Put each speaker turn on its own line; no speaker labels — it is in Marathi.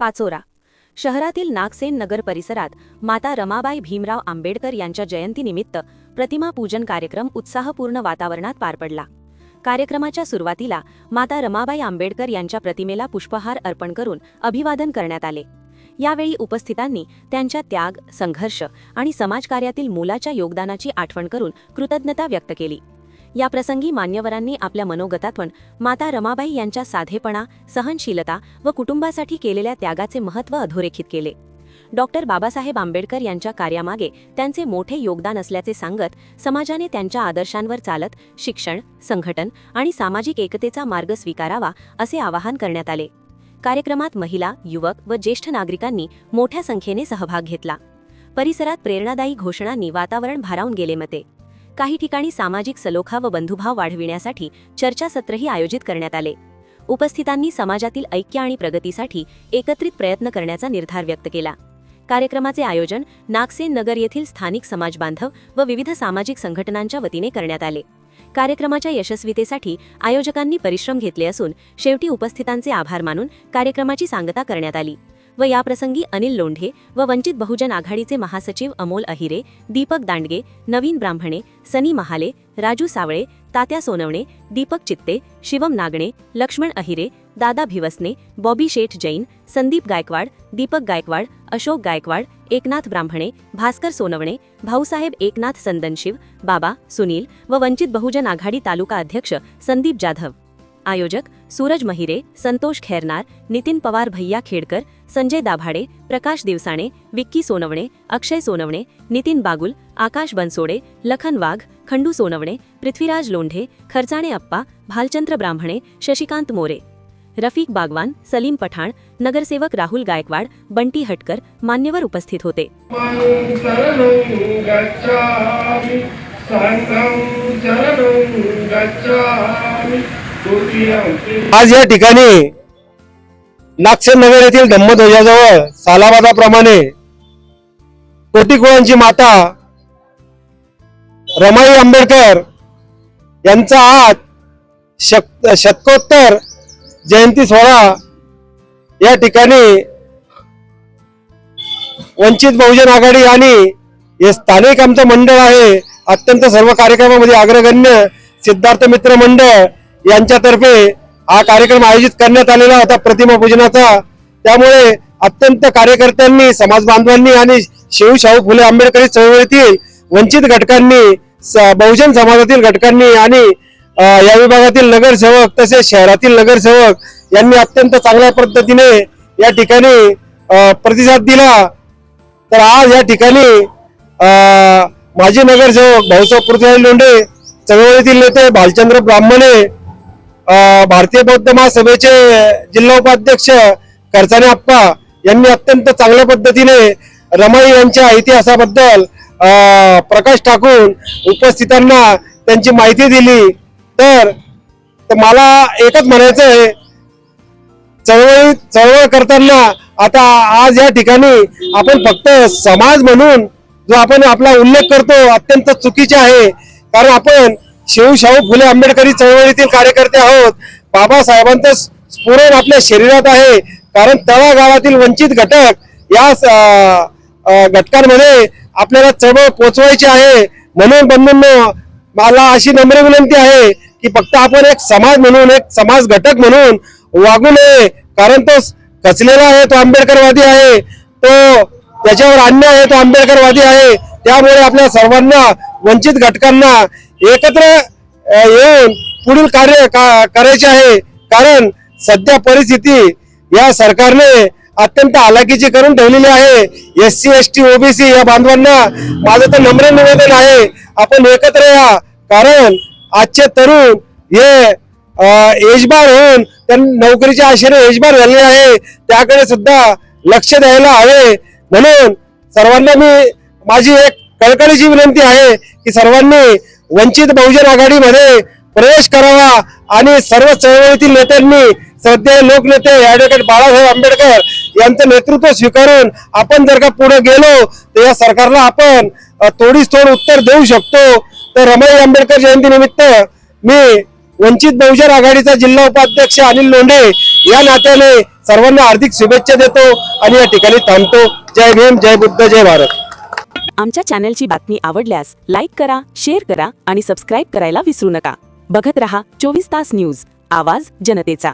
पाचोरा शहरातील नागसेन नगर परिसरात माता रमाबाई भीमराव आंबेडकर यांच्या जयंतीनिमित्त प्रतिमा पूजन कार्यक्रम उत्साहपूर्ण वातावरणात पार पडला कार्यक्रमाच्या सुरुवातीला माता रमाबाई आंबेडकर यांच्या प्रतिमेला पुष्पहार अर्पण करून अभिवादन करण्यात आले यावेळी उपस्थितांनी त्यांच्या त्याग संघर्ष आणि समाजकार्यातील मोलाच्या योगदानाची आठवण करून कृतज्ञता व्यक्त केली या प्रसंगी मान्यवरांनी आपल्या मनोगतातून माता रमाबाई यांच्या साधेपणा सहनशीलता व कुटुंबासाठी केलेल्या त्यागाचे महत्त्व अधोरेखित केले डॉक्टर बाबासाहेब आंबेडकर यांच्या कार्यामागे त्यांचे मोठे योगदान असल्याचे सांगत समाजाने त्यांच्या आदर्शांवर चालत शिक्षण संघटन आणि सामाजिक एकतेचा मार्ग स्वीकारावा असे आवाहन करण्यात आले कार्यक्रमात महिला युवक व ज्येष्ठ नागरिकांनी मोठ्या संख्येने सहभाग घेतला परिसरात प्रेरणादायी घोषणांनी वातावरण भारावून गेले मते काही ठिकाणी सामाजिक सलोखा व बंधुभाव वाढविण्यासाठी चर्चासत्रही आयोजित करण्यात आले उपस्थितांनी समाजातील ऐक्य आणि प्रगतीसाठी एकत्रित प्रयत्न करण्याचा निर्धार व्यक्त केला कार्यक्रमाचे आयोजन नागसेन नगर येथील स्थानिक समाज बांधव व विविध सामाजिक संघटनांच्या वतीने करण्यात आले कार्यक्रमाच्या यशस्वीतेसाठी आयोजकांनी परिश्रम घेतले असून शेवटी उपस्थितांचे आभार मानून कार्यक्रमाची सांगता करण्यात आली व याप्रसंगी अनिल लोंढे व वंचित बहुजन आघाडीचे महासचिव अमोल अहिरे दीपक दांडगे नवीन ब्राह्मणे सनी महाले राजू सावळे तात्या सोनवणे दीपक चित्ते शिवम नागणे लक्ष्मण अहिरे दादा भिवसने बॉबी शेठ जैन संदीप गायकवाड दीपक गायकवाड अशोक गायकवाड एकनाथ ब्राह्मणे भास्कर सोनवणे भाऊसाहेब एकनाथ संदनशिव बाबा सुनील व वंचित बहुजन आघाडी तालुका अध्यक्ष संदीप जाधव आयोजक सूरज महिरे संतोष खैरनार नितीन पवार भैया खेडकर संजय दाभाडे प्रकाश दिवसाणे विक्की सोनवणे अक्षय सोनवणे नितीन बागुल आकाश बनसोडे लखन वाघ खंडू सोनवणे पृथ्वीराज लोंढे खरचाणे अप्पा भालचंद्र ब्राह्मणे शशिकांत मोरे रफीक बागवान सलीम पठाण नगरसेवक राहुल गायकवाड बंटी हटकर मान्यवर उपस्थित होते
आज या ठिकाणी नागसेन नगर येथील धम्मध्वजाजवळ सालाबादाप्रमाणे कुळांची माता रमाई आंबेडकर यांचा आज शतकोत्तर जयंती सोहळा या ठिकाणी वंचित बहुजन आघाडी आणि हे स्थानिक आमचं मंडळ आहे अत्यंत सर्व कार्यक्रमामध्ये अग्रगण्य सिद्धार्थ मित्र मंडळ यांच्यातर्फे हा कार्यक्रम आयोजित करण्यात आलेला होता प्रतिमा पूजनाचा त्यामुळे अत्यंत कार्यकर्त्यांनी समाज बांधवांनी आणि शिव शाहू फुले आंबेडकरी चळवळीतील वंचित घटकांनी बहुजन समाजातील घटकांनी आणि या विभागातील नगरसेवक तसेच शहरातील नगरसेवक यांनी अत्यंत चांगल्या पद्धतीने या ठिकाणी प्रतिसाद दिला तर आज या ठिकाणी माजी नगरसेवक भाऊसाहेब पृथ्वीराज लोंढे चळवळीतील नेते भालचंद्र ब्राह्मणे भारतीय बौद्ध महासभेचे जिल्हा उपाध्यक्ष करसाने आप्पा यांनी अत्यंत चांगल्या पद्धतीने रमाई यांच्या इतिहासाबद्दल प्रकाश टाकून उपस्थितांना त्यांची माहिती दिली तर मला एकच म्हणायचं आहे चळवळी चळवळ करताना आता आज या ठिकाणी आपण फक्त समाज म्हणून जो आपण आपला उल्लेख करतो अत्यंत चुकीचा आहे कारण आपण शिवशाहू फुले आंबेडकरी चळवळीतील कार्यकर्ते आहोत बाबासाहेबांचं स्फुरण आपल्या शरीरात आहे कारण गावातील वंचित घटक या घटकांमध्ये आपल्याला चळवळ पोचवायची आहे म्हणून बंधूंनो मला अशी नम्र विनंती आहे की फक्त आपण एक समाज म्हणून एक समाज घटक म्हणून वागू नये कारण तो कचलेला आहे तो आंबेडकरवादी आहे तो त्याच्यावर अन्याय आहे तो आंबेडकरवादी आहे त्यामुळे आपल्या सर्वांना वंचित घटकांना एकत्र येऊन पुढील कार्य का करायचे आहे कारण सध्या परिस्थिती या सरकारने अत्यंत आलाकीची करून ठेवलेली आहे S C S T OBC या बांधवांना माझं तर नम्र निवेदन आहे आपण एकत्र या कारण आजचे तरुण हे एजबार होऊन त्यांना नोकरीच्या आशेने एजबार झाले आहे त्याकडे सुद्धा लक्ष द्यायला हवे म्हणून सर्वांना मी माझी एक कळकळीची विनंती आहे की सर्वांनी वंचित बहुजन आघाडीमध्ये प्रवेश करावा आणि सर्व चळवळीतील नेत्यांनी सध्या लोकनेते ऍडव्होकेट बाळासाहेब आंबेडकर यांचं नेतृत्व स्वीकारून आपण जर का पुढे गेलो तर या सरकारला आपण तोडीस थोड उत्तर देऊ शकतो तर रमाई आंबेडकर जयंतीनिमित्त मी वंचित बहुजन आघाडीचा जिल्हा उपाध्यक्ष अनिल लोंढे या नात्याने सर्वांना हार्दिक शुभेच्छा देतो आणि या ठिकाणी थांबतो जय भीम जय बुद्ध जय भारत
आमच्या चॅनलची बातमी आवडल्यास लाईक करा शेअर करा आणि सबस्क्राईब करायला विसरू नका बघत रहा चोवीस तास न्यूज आवाज जनतेचा